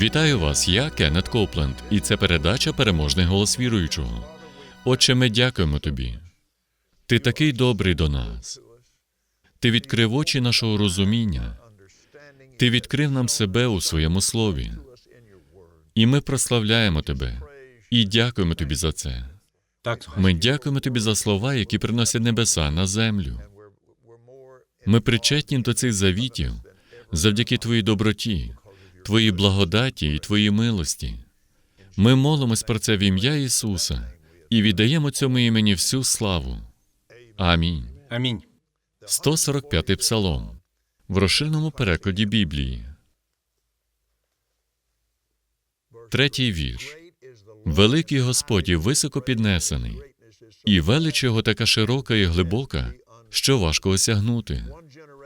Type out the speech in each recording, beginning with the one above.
Вітаю вас, я Кеннет Копленд, і це передача Переможний голос віруючого. Отче, ми дякуємо тобі. Ти такий добрий до нас. Ти відкрив очі нашого розуміння. Ти відкрив нам себе у своєму слові. І ми прославляємо тебе і дякуємо тобі за це. Ми дякуємо тобі за слова, які приносять небеса на землю. Ми причетні до цих завітів завдяки твоїй доброті, твоїй благодаті і твоїй милості. Ми молимось про це в ім'я Ісуса і віддаємо цьому імені всю славу. Амінь. амінь. 145-й псалом в розширеному перекладі Біблії. Третій вірш. Великий Господь і високо піднесений, і велич його така широка і глибока, що важко осягнути.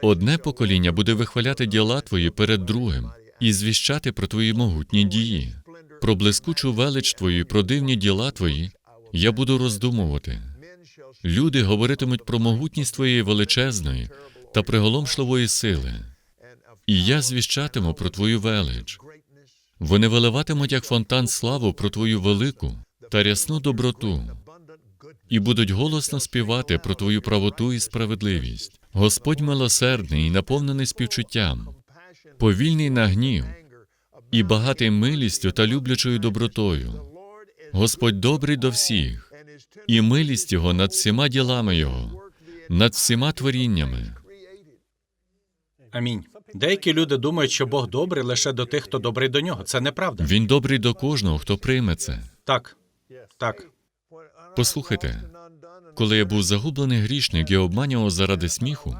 Одне покоління буде вихваляти діла твої перед другим і звіщати про твої могутні дії, про блискучу велич твою, про дивні діла твої. Я буду роздумувати. Люди говоритимуть про могутність твоєї величезної та приголомшливої сили, і я звіщатиму про твою велич. Вони виливатимуть як фонтан славу про твою велику та рясну доброту, і будуть голосно співати про твою правоту і справедливість. Господь милосердний і наповнений співчуттям, повільний на гнів і багатий милістю та люблячою добротою. Господь добрий до всіх, і милість Його над всіма ділами Його, над всіма творіннями. Амінь. Деякі люди думають, що Бог добрий лише до тих, хто добрий до нього. Це неправда. Він добрий до кожного, хто прийме це. Так, так. Послухайте, коли я був загублений грішник і обманював заради сміху,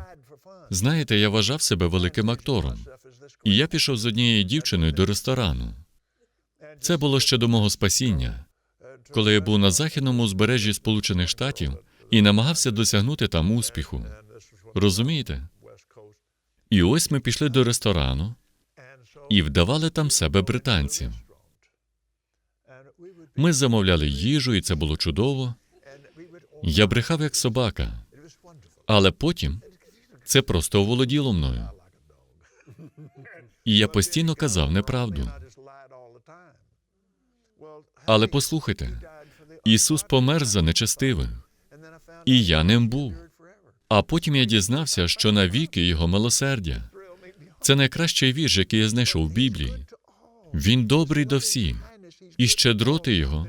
знаєте, я вважав себе великим актором. І я пішов з однією дівчиною до ресторану. Це було ще до мого спасіння, коли я був на західному узбережжі Сполучених Штатів і намагався досягнути там успіху. Розумієте? І ось ми пішли до ресторану і вдавали там себе британців. Ми замовляли їжу, і це було чудово. Я брехав як собака, але потім це просто оволоділо мною. І я постійно казав неправду. Але послухайте, Ісус помер за нечестивих, і я ним був. А потім я дізнався, що навіки його милосердя. Це найкращий вірш, який я знайшов в Біблії. Він добрий до всіх, і щедроти його,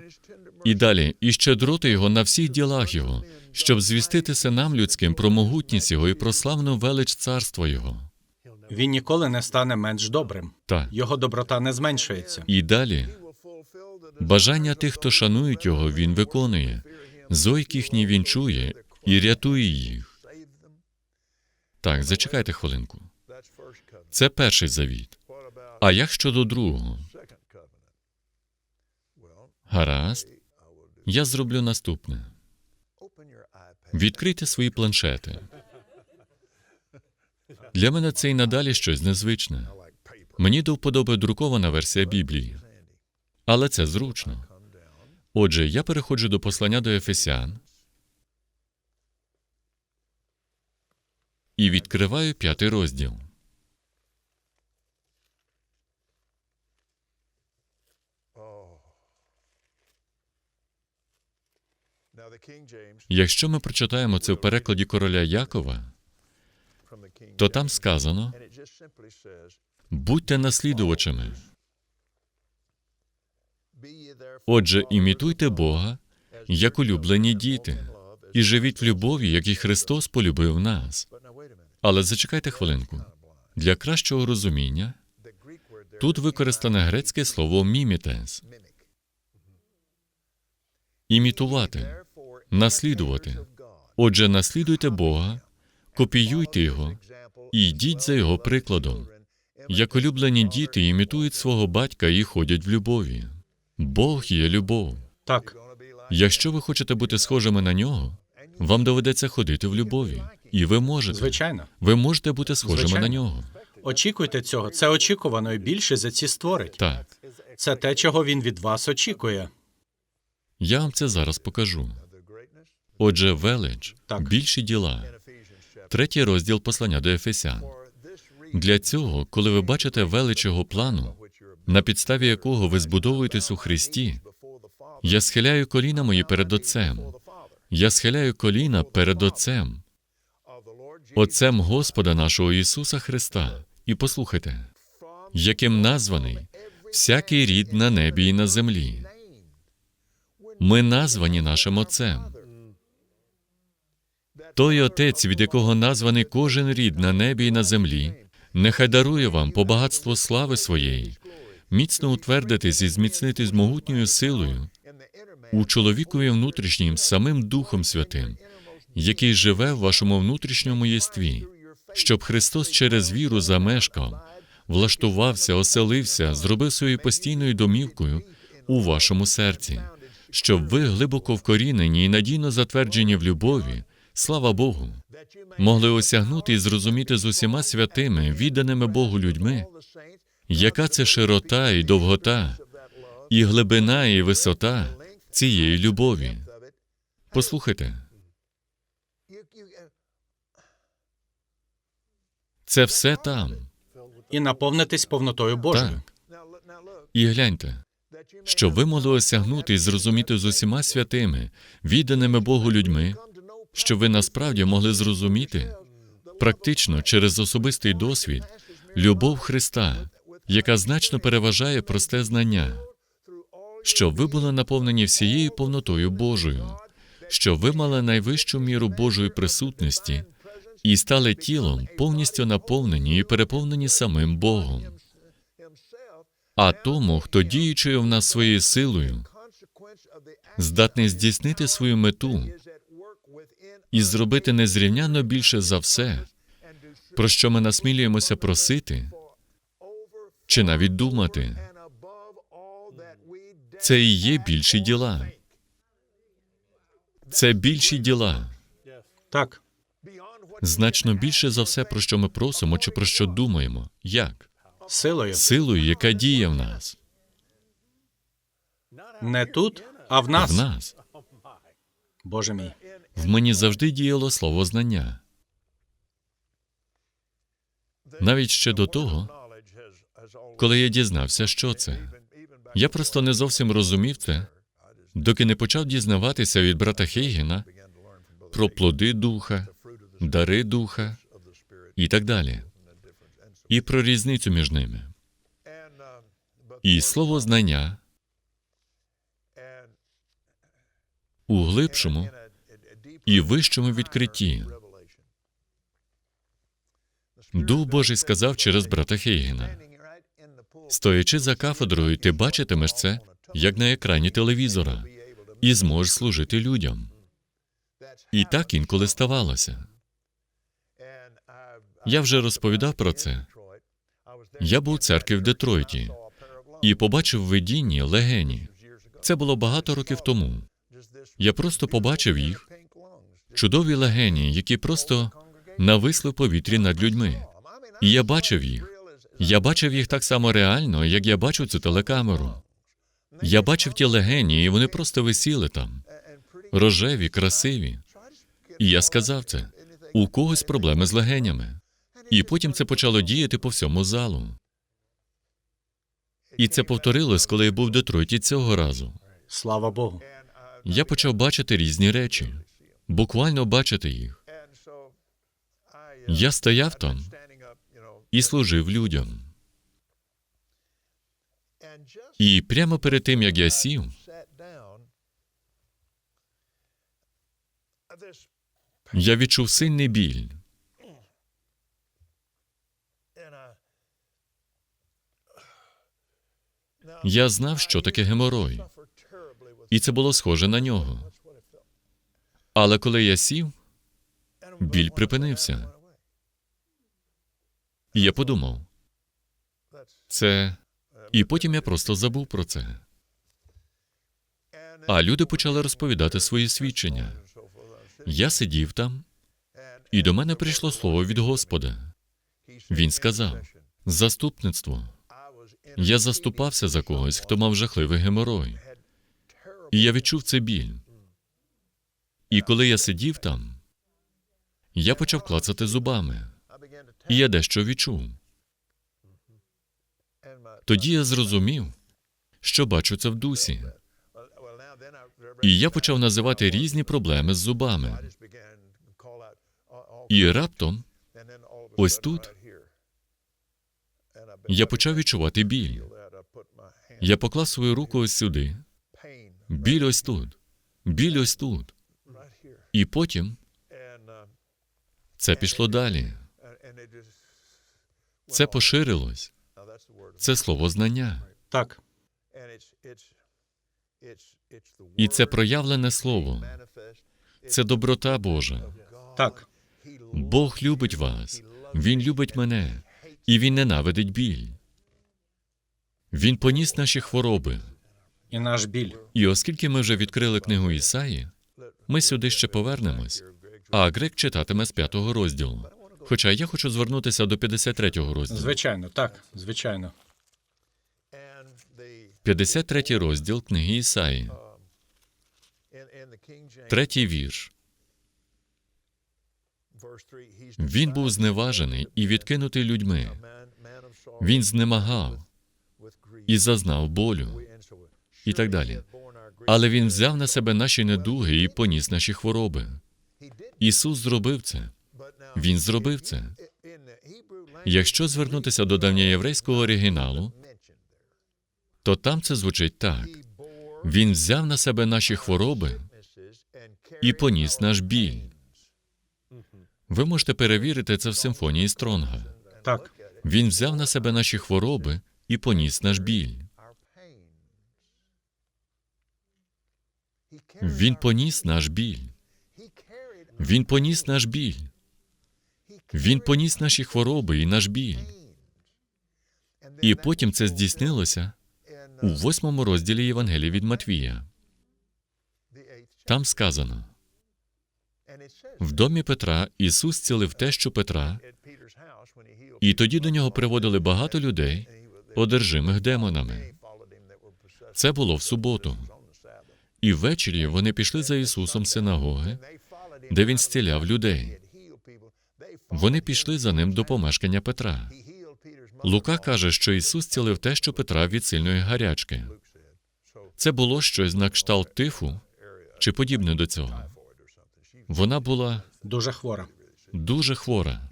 і далі, і щедроти його на всіх ділах його, щоб звістити синам людським про могутність його і про славну велич царства його. Він ніколи не стане менш добрим. Так. Його доброта не зменшується. І далі бажання тих, хто шанують його, він виконує. Зойк їхній він чує і рятує їх. Так, зачекайте хвилинку. Це перший завіт. А як щодо другого? Гаразд, я зроблю наступне. Відкрийте свої планшети. Для мене це й надалі щось незвичне. Мені до вподоби друкована версія Біблії, але це зручно. Отже, я переходжу до послання до Ефесян і відкриваю п'ятий розділ. Якщо ми прочитаємо це в перекладі короля Якова то там сказано: будьте наслідувачами. "Be ye therefore Отже, імітуйте Бога як улюблені діти, і живіть в любові, як і Христос полюбив нас. Але зачекайте хвилинку. Для кращого розуміння тут використане грецьке слово мімітес імітувати, наслідувати. Отже, наслідуйте Бога, копіюйте його і йдіть за його прикладом. Як улюблені діти імітують свого батька і ходять в любові. Бог є любов. Так, Якщо ви хочете бути схожими на нього, вам доведеться ходити в любові. І ви можете. звичайно. Ви можете бути схожими Звичайно. на нього. Очікуйте цього. Це очікувано і більше за ці створить. Так, Це те, чого він від вас очікує. я вам це зараз покажу. Отже, велич, Так. більші діла. Третій розділ послання до Ефесян. Для цього, коли ви бачите велич його плану, на підставі якого ви збудовуєтесь у Христі, я схиляю коліна мої перед Отцем. Я схиляю коліна перед Отцем, Отцем Господа нашого Ісуса Христа. І послухайте, яким названий всякий рід на небі і на землі. Ми названі нашим Отцем. Той Отець, від якого названий кожен рід на небі і на землі, нехай дарує вам по багатству слави своєї, міцно утвердитись і зміцнитись могутньою силою у чоловікові внутрішнім самим Духом Святим, який живе в вашому внутрішньому єстві, щоб Христос через віру замешкав, влаштувався, оселився, зробив своєю постійною домівкою у вашому серці, щоб ви глибоко вкорінені і надійно затверджені в любові, слава Богу, могли осягнути і зрозуміти з усіма святими, відданими Богу людьми, яка це широта і довгота, і глибина, і висота цієї любові. Послухайте, це все там. І наповнитись повнотою Божою. Так. І гляньте, щоб ви могли осягнути і зрозуміти з усіма святими, відданими Богу людьми, щоб ви насправді могли зрозуміти практично через особистий досвід любов Христа, яка значно переважає просте знання, щоб ви були наповнені всією повнотою Божою, щоб ви мали найвищу міру Божої присутності і стали тілом, повністю наповнені і переповнені самим Богом. А тому, хто діючи в нас своєю силою, здатний здійснити свою мету і зробити незрівняно більше за все, про що ми насмілюємося просити чи навіть думати, це і є більші діла. Це більші діла, Так, значно більше за все, про що ми просимо чи про що думаємо. Як? силою. Силою, яка діє в нас, Не тут, а в нас. в нас. нас. Боже мій. В мені завжди діяло слово знання. Навіть ще до того, коли я дізнався, що це. Я просто не зовсім розумів це, доки не почав дізнаватися від брата Хейгена про плоди духа, дари духа і так далі, і про різницю між ними. І слово знання у глибшому і вищому відкритті. Дух Божий сказав через брата Хейгена. Стоячи за кафедрою, ти бачитимеш це, як на екрані телевізора, і зможеш служити людям. І так інколи ставалося. Я вже розповідав про це. Я був у церкві в Детройті і побачив в видінні легені. Це було багато років тому. Я просто побачив їх, чудові легені, які просто нависли в повітрі над людьми. І я бачив їх. Я бачив їх так само реально, як я бачу цю телекамеру. Я бачив ті легені, і вони просто висіли там, рожеві, красиві. І я сказав це. у когось проблеми з легенями. І потім це почало діяти по всьому залу. І це повторилось, коли я був в Детройті цього разу. Слава Богу. Я почав бачити різні речі, буквально бачити їх. Я стояв там і служив людям. І прямо перед тим, як я сів, я відчув сильний біль. Я знав, що таке геморой, і це було схоже на нього. Але коли я сів, біль припинився. І я подумав, це. І потім я просто забув про це. А люди почали розповідати свої свідчення. Я сидів там, і до мене прийшло слово від Господа. Він сказав: заступництво. Я заступався за когось, хто мав жахливий геморой. І я відчув це біль. І коли я сидів там, я почав клацати зубами, і я дещо відчув. Тоді я зрозумів, що бачу це в дусі. І я почав називати різні проблеми з зубами. І раптом, ось тут, я почав відчувати біль. Я поклав свою руку ось сюди, біль ось тут, біль ось тут. І потім це пішло далі. Це поширилось. Це слово знання. Так, І це проявлене слово. Це доброта Божа. так, Бог любить вас, Він любить мене, і Він ненавидить біль. Він поніс наші хвороби. і наш біль. І оскільки ми вже відкрили книгу Ісаї, ми сюди ще повернемось, а Грек читатиме з п'ятого розділу. Хоча я хочу звернутися до 53-го розділу. Звичайно, так, звичайно. 53-й розділ книги Ісаї, третій вірш. Він був зневажений і відкинутий людьми. Він знемагав і зазнав болю, і так далі. Але він взяв на себе наші недуги і поніс наші хвороби. Ісус зробив це. Він зробив це. Якщо звернутися до давньоєврейського оригіналу, то там це звучить так: Він взяв на себе наші хвороби і поніс наш біль. Ви можете перевірити це в симфонії Стронга. Так, Він взяв на себе наші хвороби і поніс наш біль. Він поніс наш біль. Він поніс наш біль. Він поніс наші хвороби і наш біль. І потім це здійснилося у восьмому розділі Євангелія від Матвія. Там сказано: в домі Петра Ісус цілив тещу Петра, і тоді до нього приводили багато людей, одержимих демонами. Це було в суботу. І ввечері вони пішли за Ісусом синагоги, де він зціляв людей. Вони пішли за ним до помешкання Петра. Лука каже, що Ісус цілив тещу Петра від сильної гарячки. Це було щось на кшталт тифу чи подібне до цього. Вона була дуже хвора. дуже хвора.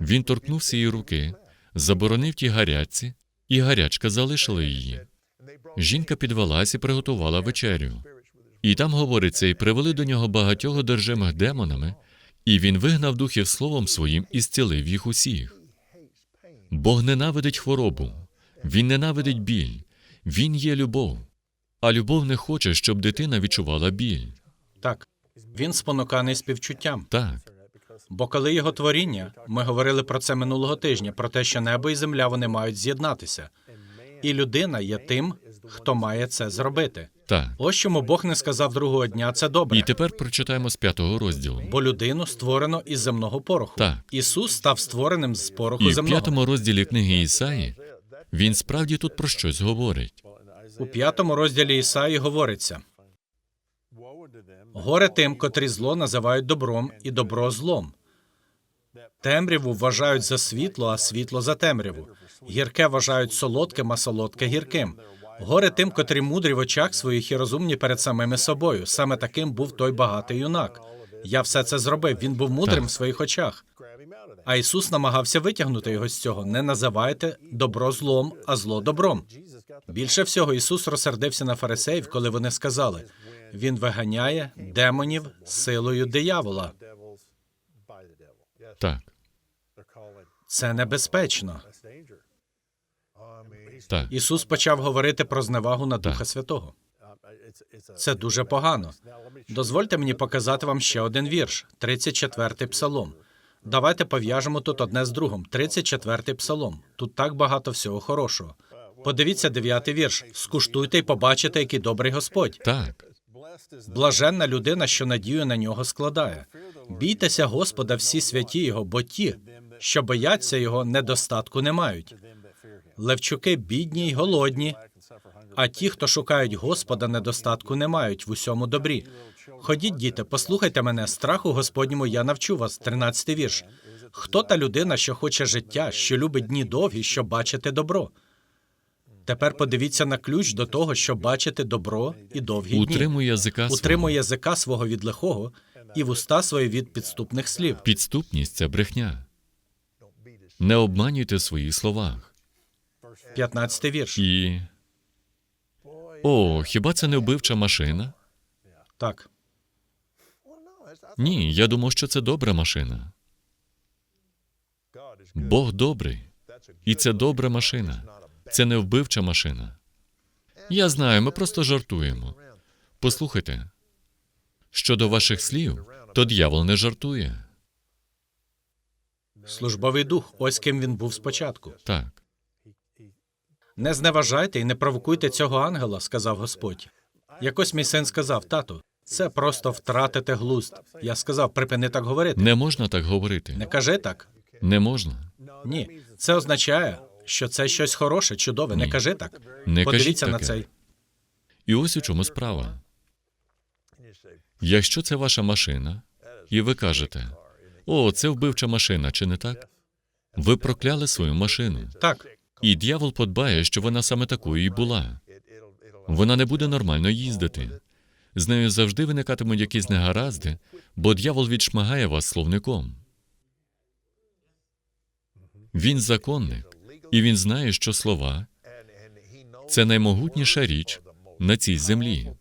Він торкнувся її руки, заборонив тій гарячці, і гарячка залишила її. Жінка підвелась і приготувала вечерю. І там говориться, і привели до нього багатьох одержимих демонами, і він вигнав духів словом своїм і зцілив їх усіх. Бог ненавидить хворобу, він ненавидить біль, він є любов. А любов не хоче, щоб дитина відчувала біль. Так, він спонуканий співчуттям. Так, Бо коли його творіння, ми говорили про це минулого тижня, про те, що небо і земля вони мають з'єднатися. І людина є тим, хто має це зробити. так. Ось чому Бог не сказав другого дня це добре, І тепер прочитаємо з п'ятого розділу. бо людину створено із земного пороху. Так. Ісус став створеним з пороху І в п'ятому розділі книги Ісаї він справді тут про щось говорить. У п'ятому розділі Ісаї говориться: горе тим, котрі зло називають добром, і добро злом, Темряву вважають за світло, а світло за темряву. Гірке вважають солодким, а солодке гірким. Горе тим, котрі мудрі в очах своїх і розумні перед самими собою. Саме таким був той багатий юнак. Я все це зробив. Він був мудрим в своїх очах. А Ісус намагався витягнути його з цього. Не називайте добро злом, а зло добром. Більше всього, Ісус розсердився на фарисеїв, коли вони сказали: Він виганяє демонів силою диявола. Так, Це небезпечно. Так. Ісус почав говорити про зневагу на Духа Так. Святого. Це дуже погано. Дозвольте мені показати вам ще один вірш, 34-й псалом. Давайте пов'яжемо тут одне з другим. 34-й псалом. Тут так багато всього хорошого. Подивіться дев'ятий вірш. Скуштуйте і побачите, який добрий Господь. Так, Блаженна людина, що надію на нього складає. Бійтеся Господа всі святі Його, бо ті, що бояться Його, недостатку не мають. Левчуки бідні й голодні, а ті, хто шукають Господа, недостатку не мають в усьому добрі. Ходіть, діти, послухайте мене, страху Господньому я навчу вас. 13 вірш. Хто та людина, що хоче життя, що любить дні довгі, щоб бачити добро? Тепер подивіться на ключ до того, щоб бачити добро і довгі дні. утримуй язика Утримує свого. язика свого від лихого і вуста свої від підступних слів. Підступність це брехня. Не обманюйте в своїх словах. 15 вірш. І. О, хіба це не вбивча машина? Так. Ні, я думав, що це добра машина. Бог добрий. І це добра машина. Це не вбивча машина. Я знаю, ми просто жартуємо. Послухайте. Щодо ваших слів, то дьявол не жартує. Службовий дух, ось ким він був спочатку. Так. Не зневажайте і не провокуйте цього ангела, сказав Господь. Якось мій син сказав: тату, це просто втратити глузд. Я сказав, припини так говорити. Не можна так говорити. Не кажи так. Не можна. Ні, це означає, що це щось хороше, чудове. Не кажи так. Не кажіть Подивіться на таке. цей. І ось у чому справа. Якщо це ваша машина, і ви кажете: О, це вбивча машина, чи не так? Ви прокляли свою машину. Так, І дьявол подбає, що вона саме такою і була. Вона не буде нормально їздити. З нею завжди виникатимуть якісь негаразди, бо дьявол відшмагає вас словником. Він законник, і він знає, що слова це наймогутніша річ на цій землі.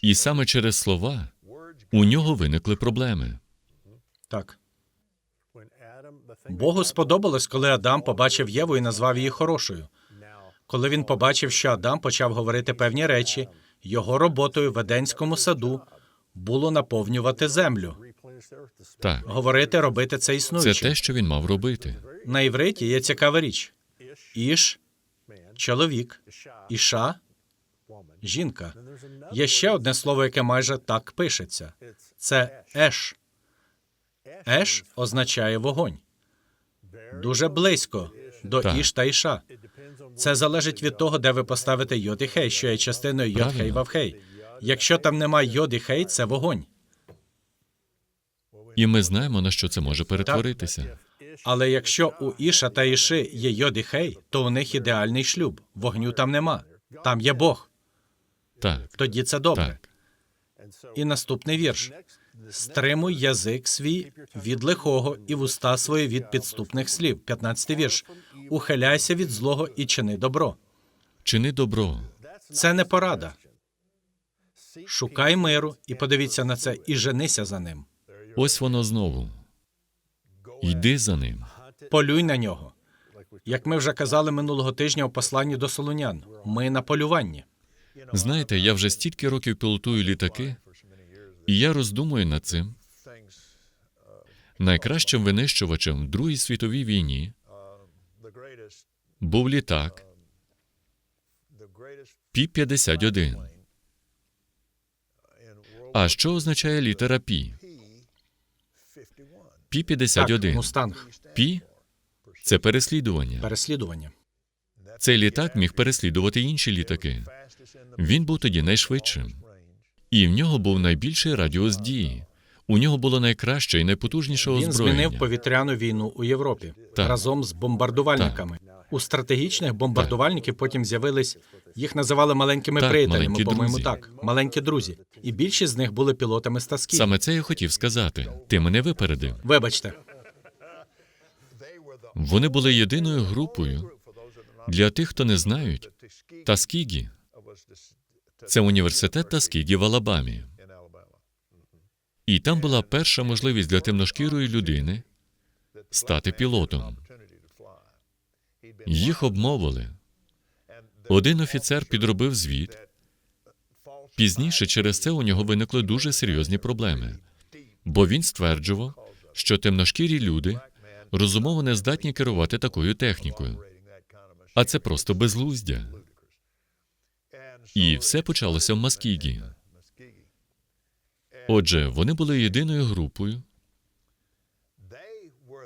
І саме через слова у нього виникли проблеми. так. Богу сподобалось, коли Адам побачив Єву і назвав її хорошою. Коли він побачив, що Адам почав говорити певні речі, його роботою в Еденському саду було наповнювати землю, Так, говорити, робити це це те, що він мав робити. На івриті є цікава річ: іш, чоловік, іша, жінка. Є ще одне слово, яке майже так пишеться: це еш. Еш означає вогонь. Дуже близько до Так. іш та іша. Це залежить від того, де ви поставите йод і хей, що є частиною йод хей вавхей. Якщо там немає йод і хей, це вогонь. І ми знаємо, на що це може перетворитися. Але якщо у Іша та Іши є йод і хей, то у них ідеальний шлюб. Вогню там нема. Там є Бог. Так, Тоді це добре. так. І наступний вірш: стримуй язик свій від лихого і вуста свої від підступних слів. 15 вірш. Ухиляйся від злого і чини добро. Чини добро. Це не порада. Шукай миру і подивіться на це, і женися за ним. Ось воно знову. Йди за ним. Полюй на нього. Як ми вже казали минулого тижня у посланні до Солунян, ми на полюванні. Знаєте, я вже стільки років пілотую літаки, і я роздумую над цим. Найкращим винищувачем в Другій світовій війні був літак Пі-51. А що означає літера Пі? Пі-51. мустанг, Пі це переслідування. переслідування. Цей літак міг переслідувати інші літаки. Він був тоді найшвидшим, і в нього був найбільший радіус дії. У нього було найкраще і найпотужніше Він змінив повітряну війну у Європі Так. разом з бомбардувальниками. У стратегічних бомбардувальників потім з'явились, їх називали маленькими Так, приятелями, маленькі по-моєму, друзі. так, маленькі друзі. І більшість з них були пілотами Стасків. Саме це я хотів сказати. Ти мене випередив. Вибачте, Вони були єдиною групою для тих, хто не знають. Таскігі це університет Таскігі в Алабамі. І там була перша можливість для темношкірої людини стати пілотом. Їх обмовили. Один офіцер підробив звіт. Пізніше через це у нього виникли дуже серйозні проблеми, бо він стверджував, що темношкірі люди розумово не здатні керувати такою технікою. А це просто безглуздя. І все почалося в Маскігі. Отже, вони були єдиною групою.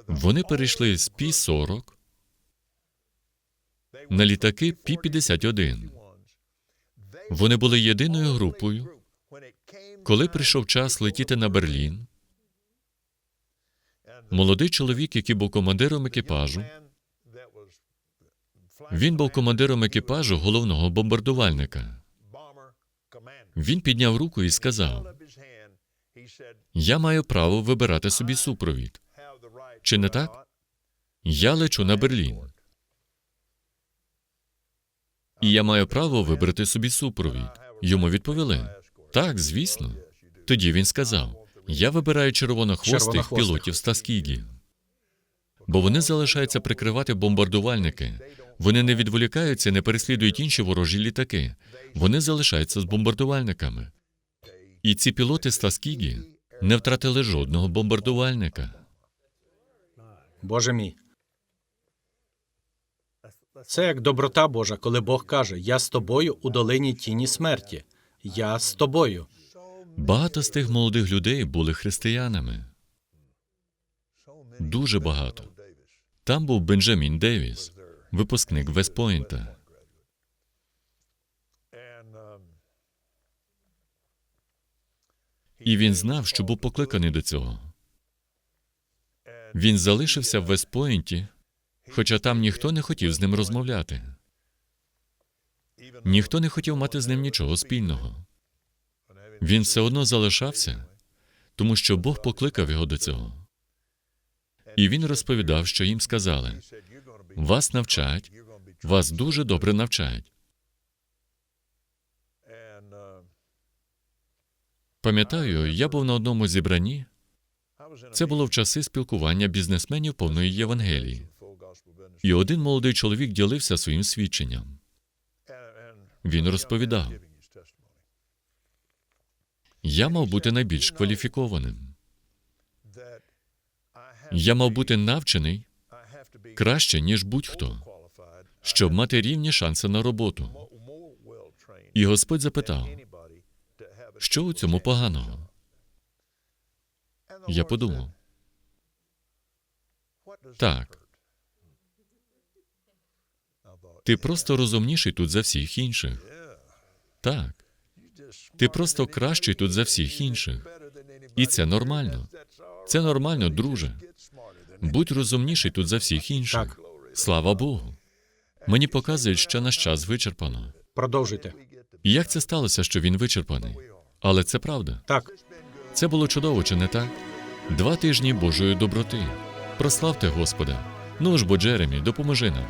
Вони перейшли з Пі-40 на літаки Пі-51. Вони були єдиною групою. Коли прийшов час летіти на Берлін, молодий чоловік, який був командиром екіпажу, він був командиром екіпажу головного бомбардувальника. Він підняв руку і сказав: Я маю право вибирати собі супровід. Чи не так? Я лечу на Берлін. І я маю право вибрати собі супровід. Йому відповіли: Так, звісно. Тоді він сказав: Я вибираю червонохвостих пілотів з Таскігі. Бо вони залишаються прикривати бомбардувальники. Вони не відволікаються, не переслідують інші ворожі літаки. Вони залишаються з бомбардувальниками. І ці пілоти з Таскігі не втратили жодного бомбардувальника. Боже мій. Це як доброта Божа, коли Бог каже: Я з тобою у долині тіні смерті. Я з тобою. Багато з тих молодих людей були християнами. Дуже багато. Там був Бенджамін Девіс, випускник Вестпойнта. І він знав, що був покликаний до цього. Він залишився в Вестпойнті, хоча там ніхто не хотів з ним розмовляти. Ніхто не хотів мати з ним нічого спільного. Він все одно залишався, тому що Бог покликав його до цього. І він розповідав, що їм сказали: вас навчать, вас дуже добре навчають. Пам'ятаю, я був на одному зібранні. Це було в часи спілкування бізнесменів повної Євангелії. І один молодий чоловік ділився своїм свідченням. Він розповідав: я мав бути найбільш кваліфікованим. Я мав бути навчений краще, ніж будь-хто, щоб мати рівні шанси на роботу. І Господь запитав, що у цьому поганого? Я подумав, так, ти просто розумніший тут за всіх інших. Так, ти просто кращий тут за всіх інших. І це нормально. Це нормально, друже. Будь розумніший тут за всіх інших. Так. Слава Богу. Мені показують, що наш час вичерпано. Продовжуйте. І як це сталося, що він вичерпаний? Але це правда. Так, Це було чудово, чи не так? Два тижні Божої доброти. Прославте Господа. Ну ж бо, Джеремі, допоможи нам.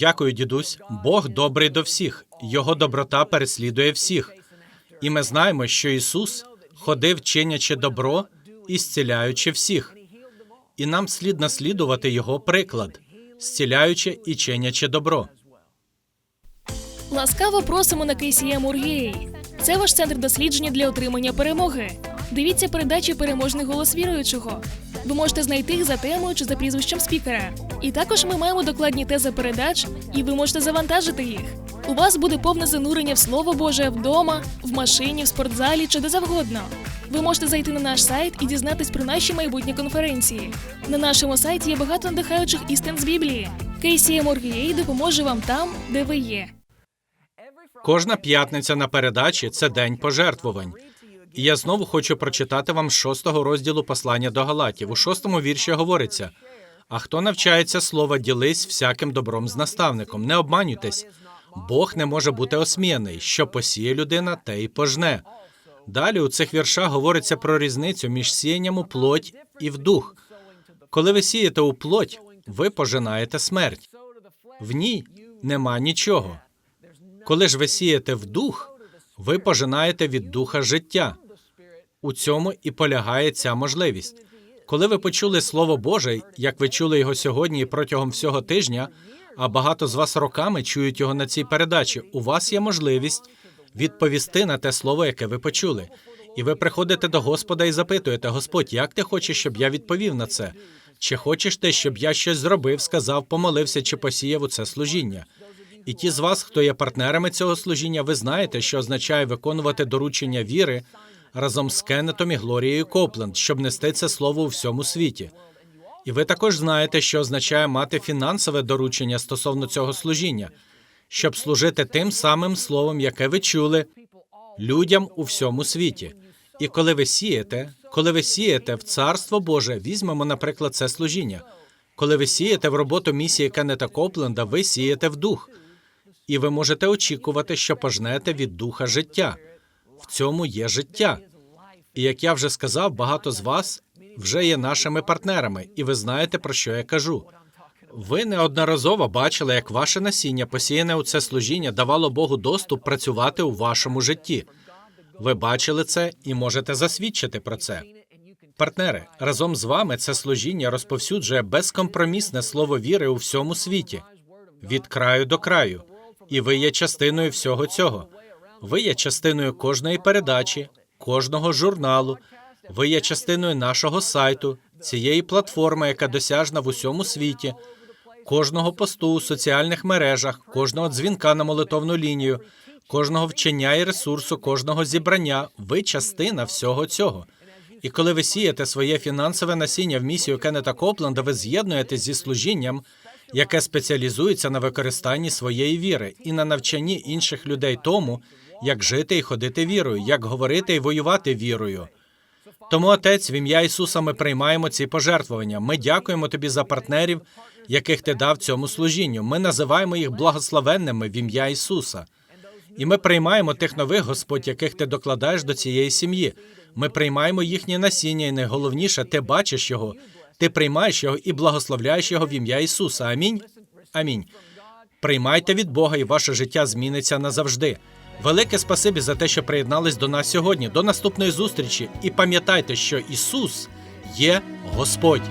Дякую, дідусь. Бог добрий до всіх. Його доброта переслідує всіх. І ми знаємо, що Ісус ходив, чинячи добро і зціляючи всіх. І нам слід наслідувати Його приклад, зціляючи і чинячи добро. Ласкаво просимо на KCM URGA. Це ваш центр дослідження для отримання перемоги. Дивіться передачі Переможний голос віруючого. Ви можете знайти їх за темою чи за прізвищем спікера. І також ми маємо докладні тези передач, і ви можете завантажити їх. У вас буде повне занурення в Слово Боже вдома, в машині, в спортзалі чи де завгодно. Ви можете зайти на наш сайт і дізнатись про наші майбутні конференції. На нашому сайті є багато надихаючих істин з Біблії. KCM URGA допоможе вам там, де ви є. Кожна п'ятниця на передачі це день пожертвувань. Я знову хочу прочитати вам з шостого розділу послання до Галатів. У шостому вірші говориться: А хто навчається слова, ділись всяким добром з наставником, не обманюйтесь. Бог не може бути осміяний, що посіє людина, те й пожне. Далі у цих віршах говориться про різницю між сіянням у плоть і в дух. Коли ви сієте у плоть, ви пожинаєте смерть. В ній нема нічого. Коли ж ви сієте в дух, ви пожинаєте від духа життя. У цьому і полягає ця можливість. Коли ви почули Слово Боже, як ви чули його сьогодні і протягом всього тижня, а багато з вас роками чують його на цій передачі, у вас є можливість відповісти на те слово, яке ви почули. І ви приходите до Господа і запитуєте: Господь, як ти хочеш, щоб я відповів на це? Чи хочеш ти, щоб я щось зробив, сказав, помолився чи посіяв у це служіння? І ті з вас, хто є партнерами цього служіння, ви знаєте, що означає виконувати доручення віри разом з Кеннетом і Глорією Копленд, щоб нести це слово у всьому світі. І ви також знаєте, що означає мати фінансове доручення стосовно цього служіння, щоб служити тим самим словом, яке ви чули людям у всьому світі. І коли ви сієте, коли ви сієте в Царство Боже, візьмемо, наприклад, це служіння. Коли ви сієте в роботу місії Кеннета Копленда, ви сієте в дух, і ви можете очікувати, що пожнете від духа життя. В цьому є життя. І як я вже сказав, багато з вас вже є нашими партнерами, і ви знаєте, про що я кажу. Ви неодноразово бачили, як ваше насіння, посіяне у це служіння, давало Богу доступ працювати у вашому житті. Ви бачили це і можете засвідчити про це. Партнери, разом з вами це служіння розповсюджує безкомпромісне слово віри у всьому світі від краю до краю, і ви є частиною всього цього. Ви є частиною кожної передачі, кожного журналу. Ви є частиною нашого сайту, цієї платформи, яка досяжна в усьому світі, кожного посту у соціальних мережах, кожного дзвінка на молитовну лінію, кожного вчення і ресурсу, кожного зібрання. Ви частина всього цього. І коли ви сієте своє фінансове насіння в місію Кеннета Копленда, ви з'єднуєтесь зі служінням, яке спеціалізується на використанні своєї віри і на навчанні інших людей тому, як жити і ходити вірою, як говорити і воювати вірою. Тому, Отець, в ім'я Ісуса ми приймаємо ці пожертвування. Ми дякуємо тобі за партнерів, яких ти дав цьому служінню. Ми називаємо їх благословенними в ім'я Ісуса. І ми приймаємо тих нових Господь, яких ти докладаєш до цієї сім'ї. Ми приймаємо їхнє насіння, і найголовніше, ти бачиш його, ти приймаєш його і благословляєш його в ім'я Ісуса. Амінь. Амінь. Приймайте від Бога, і ваше життя зміниться назавжди. Велике спасибі за те, що приєднались до нас сьогодні. До наступної зустрічі. І пам'ятайте, що Ісус є Господь.